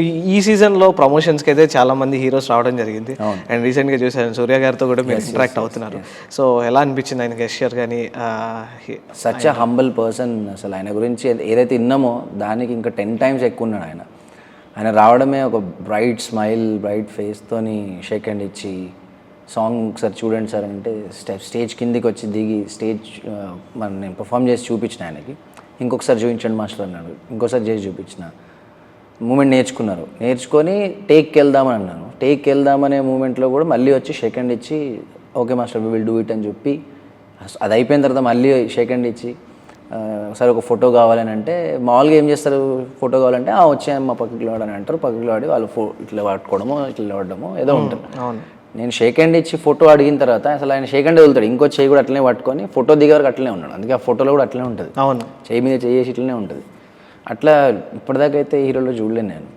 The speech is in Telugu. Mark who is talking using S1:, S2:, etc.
S1: ఈ- సీజన్లో ప్రమోషన్స్కి అయితే చాలా మంది హీరోస్ రావడం జరిగింది. అండ్ రీసెంట్గా చూసాను సూర్య గారితో కూడా మీరు ఇంటరాక్ట్ అవుతున్నారు. సో ఎలా అనిపించింది ఆయన గెస్చర్ కానీ
S2: సచ్ అ హంబల్ పర్సన్ అసలు. ఆయన గురించి ఏద- ఏదైతే విన్నామో దానికి ఇంకా టెన్ టైమ్స్ ఎక్కువ ఉన్నాడు ఆయన. ఆయన రావడమే ఒక బ్రైట్ స్మైల్ బ్రైట్ ఫేస్తోని షేక్ హ్యాండ్ ఇచ్చి సాంగ్ ఒకసారి చూడండి సార్ అంటే స్టెప్ స్టేజ్ కిందికి వచ్చి దిగి స్టేజ్ మన నేను పర్ఫామ్ చేసి చూపించిన ఆయనకి. ఇంకొకసారి చూపించండి మాస్టర్ అన్నాడు. ఇంకోసారి చేసి చూపించిన. మూమెంట్ నేర్చుకున్నారు. నేర్చుకొని టేక్కి వెళ్దామని అన్నాను. టేక్కి వెళ్దామనే మూమెంట్లో కూడా మళ్ళీ వచ్చి షేక్ హ్యాండ్ ఇచ్చి okay master we will do it అని చెప్పి అది అయిపోయిన తర్వాత మళ్ళీ షేక్ హ్యాండ్ ఇచ్చి సరే ఒక ఫోటో కావాలని అంటే మామూలుగా ఏం చేస్తారు? ఫోటో కావాలంటే ఆ వచ్చే మా పక్కకి వాడని అంటారు. పక్కకి వాడి వాళ్ళు ఫో ఇట్లా పట్టుకోవడమో ఇట్లా వాడడమో ఏదో ఉంటుంది. నేను షేక్ హ్యాండ్ ఇచ్చి ఫోటో అడిగిన తర్వాత అసలు ఆయన షేక్ హ్యాండ్ వదులుతాడు. ఇంకో చేయి కూడా అట్లనే పట్టుకొని ఫోటో దిగే వరకు అట్లనే ఉన్నాడు. అందుకే ఆ ఫోటోలో కూడా అట్లనే ఉంటుంది.
S1: అవును.
S2: చేయి మీద చేసి ఇట్లనే ఉంటుంది. అట్లా ఇప్పటిదాకైతే అయితే హీరోలో చూడలేను నేను.